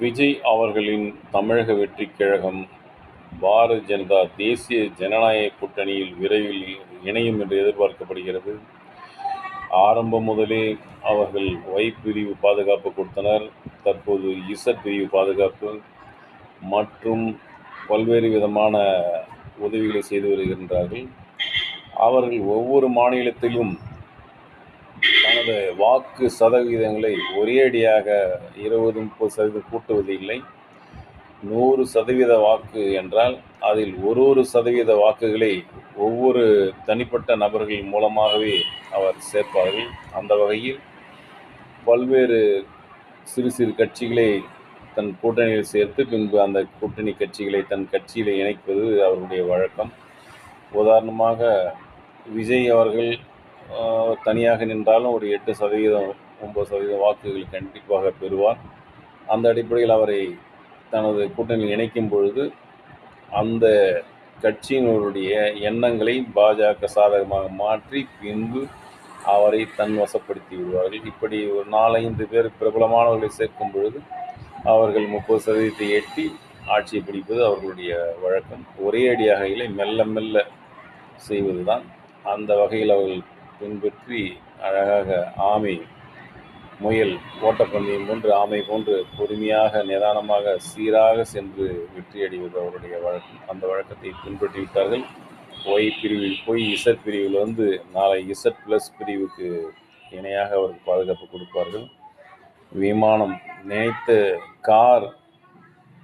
விஜய் அவர்களின் தமிழக வெற்றி கழகம் பாரதிய ஜனதா தேசிய ஜனநாயக கூட்டணியில் விரைவில் இணையும் என்று எதிர்பார்க்கப்படுகிறது. ஆரம்பம் முதலே அவர்கள் ஒய் பிரிவு பாதுகாப்பு கொடுத்தனர். தற்போது இசட் பிரிவு பாதுகாப்பு மற்றும் பல்வேறு விதமான உதவிகளை செய்து வருகின்றார்கள். அவர்கள் ஒவ்வொரு மாநிலத்திலும் தனது வாக்கு சதவீதங்களை ஒரேடியாக இருபது முப்பது சதவீதம் கூட்டுவது இல்லை நூறு சதவீத வாக்கு என்றால் அதில் ஒரு ஒரு சதவீத வாக்குகளை ஒவ்வொரு தனிப்பட்ட நபர்கள் மூலமாகவே அவர் சேர்ப்பார்கள். அந்த வகையில் பல்வேறு சிறு சிறு கட்சிகளை தன் கூட்டணியில் சேர்த்து பின்பு அந்த கூட்டணி கட்சிகளை தன் கட்சியில் இணைப்பது அவருடைய வழக்கம். உதாரணமாக விஜய் அவர்கள் தனியாக நின்றாலும் ஒரு எட்டு சதவீதம் ஒன்பது சதவீதம் வாக்குகள் கண்டிப்பாக பெறுவார். அந்த அடிப்படையில் அவரை தனது கூட்டணியில் இணைக்கும் பொழுது அந்த கட்சியினருடைய எண்ணங்களை பாஜக சாதகமாக மாற்றி பின்பு அவரை தன் வசப்படுத்தி விடுவார்கள். இப்படி ஒரு நாலஞ்சு பேர் பிரபலமானவர்களை சேர்க்கும் பொழுது அவர்கள் முப்பது சதவீதத்தை எட்டி ஆட்சியை பிடிப்பது அவர்களுடைய வழக்கம். ஒரே அடியாக இல்லை மெல்ல மெல்ல செய்வதுதான். அந்த வகையில் அவர்கள் பின்பற்றி அழகாக ஆமை முயல் ஓட்டப்பந்தயம் போன்று ஆமை போன்று பொறுமையாக நிதானமாக சீராக சென்று வெற்றியடைவது அவருடைய வழக்கம். அந்த வழக்கத்தை பின்பற்றி விட்டார்கள். ஒய் பிரிவில் போய் இசட் பிரிவில் வந்து நாளை இசட் ப்ளஸ் பிரிவுக்கு இணையாக அவருக்கு பாதுகாப்பு கொடுப்பார்கள். விமானம் நினைத்த கார்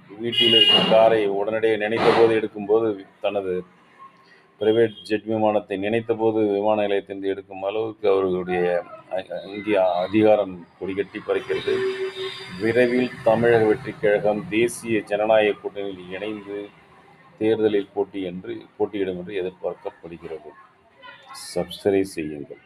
வீட்டில் இருக்கும் காரை உடனடியாக நினைத்த போது எடுக்கும்போது தனது பிரைவேட் ஜெட் விமானத்தை நினைத்தபோது விமான நிலையத்திலிருந்து எடுக்கும் அளவுக்கு அவர்களுடைய இந்தியா அதிகாரம் கொடிகட்டி பறிக்கிறது. விரைவில் தமிழக வெற்றிக் கழகம் தேசிய ஜனநாயக கூட்டணியில் இணைந்து தேர்தலில் போட்டி என்று போட்டியிடும் என்று எதிர்பார்க்கப்படுகிறது. சப்ஸ்கிரைப் செய்யுங்கள்.